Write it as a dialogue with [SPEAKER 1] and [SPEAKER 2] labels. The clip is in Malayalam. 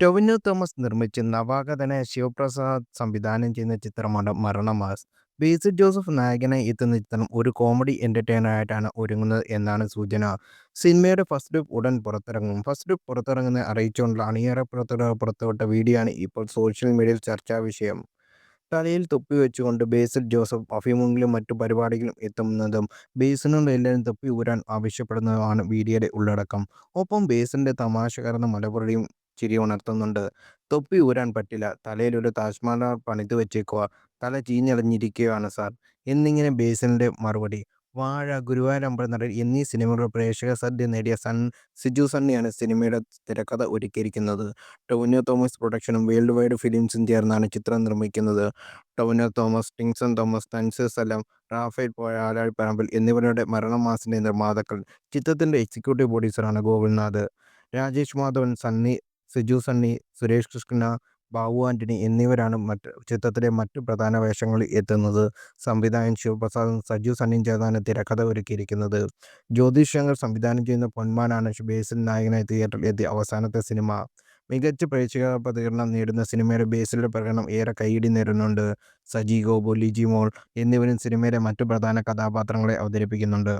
[SPEAKER 1] ടൊവിനോ തോമസ് നിർമ്മിച്ച് നവാഗതനായ ശിവപ്രസാദ് സംവിധാനം ചെയ്യുന്ന ചിത്രമാണ് മരണമാസ്. ബേസിൽ ജോസഫ് നായകനെ എത്തുന്ന ചിത്രം ഒരു കോമഡി എന്റർടൈനറായിട്ടാണ് ഒരുങ്ങുന്നത് എന്നാണ് സൂചന. സിനിമയുടെ ഫസ്റ്റ് ലുക്ക് ഉടൻ പുറത്തിറങ്ങും. ഫസ്റ്റ് ലുക്ക് പുറത്തിറങ്ങുന്നത് അറിയിച്ചുകൊണ്ടുള്ള അണിയറ പ്രവർത്തകർ പുറത്തുവിട്ട വീഡിയോയാണ് ഇപ്പോൾ സോഷ്യൽ മീഡിയയിൽ ചർച്ചാ വിഷയം തലയിൽ തൊപ്പി വെച്ചുകൊണ്ട് ബേസിൽ ജോസഫ് അഭിമുഖങ്ങളിലും മറ്റു പരിപാടികളിലും എത്തുന്നതും ബേസിലിനോട് എല്ലാവരും തൊപ്പി ഊരാൻ ആവശ്യപ്പെടുന്നതുമാണ് വീഡിയോയുടെ ഉള്ളടക്കം. ഒപ്പം ബേസിന്റെ തമാശ കറന്ന ചിരി ഉണർത്തുന്നുണ്ട്. "തൊപ്പി ഊരാൻ പറ്റില്ല. തലയിൽ ഒരു താജ്മഹൽ പണിത് വെച്ചേക്കുക തല ചീഞ്ഞളിഞ്ഞിരിക്കുകയാണ് സാർ" എന്നിങ്ങനെ ബേസിലിന്റെ മറുപടി. വാഴ, ഗുരുവായൂർ അമ്പലനടൻ എന്നീ സിനിമകളുടെ പ്രേക്ഷക സദ്യ നേടിയ സൺ സിജു സണ്ണിയാണ് സിനിമയുടെ തിരക്കഥ ഒരുക്കിയിരിക്കുന്നത്. ടൊവിനോ തോമസ് പ്രൊഡക്ഷനും വേൾഡ് വൈഡ് ഫിലിംസും ചേർന്നാണ് ചിത്രം നിർമ്മിക്കുന്നത്. Tovino Thomas, Tingston Thomas, Thans Salam Raphael പോയ ആലാഴി പറമ്പിൽ എന്നിവരുടെ മരണമാസിന്റെ നിർമ്മാതാക്കൾ. ചിത്രത്തിന്റെ എക്സിക്യൂട്ടീവ് പ്രൊഡ്യൂസറാണ് ഗോകുൽനാഥ്. രാജേഷ് മാധവൻ, സണ്ണി, സിജു സണ്ണി, സുരേഷ് കൃഷ്ണ, ബാബു ആന്റണി എന്നിവരാണ് മറ്റ് ചിത്രത്തിലെ മറ്റു പ്രധാന വേഷങ്ങളിൽ എത്തുന്നത്. സംവിധായകൻ ശിവപ്രസാദും സജു സണ്ണിയും ചേർന്നാണ് തിരക്കഥ ഒരുക്കിയിരിക്കുന്നത്. ജ്യോതിഷ് ശങ്കർ സംവിധാനം ചെയ്യുന്ന പൊന്മാനാണ് ബേസിൽ നായകനായി തിയേറ്ററിൽ എത്തിയ അവസാനത്തെ സിനിമ. മികച്ച പ്രേക്ഷക പ്രതികരണം നേടുന്ന സിനിമയുടെ ബേസിലെ പ്രകടനം ഏറെ കൈയിടി നേടുന്നുണ്ട്. സജി ഗോപു, ലിജി മോൾ എന്നിവരും സിനിമയിലെ മറ്റു പ്രധാന കഥാപാത്രങ്ങളെ അവതരിപ്പിക്കുന്നുണ്ട്.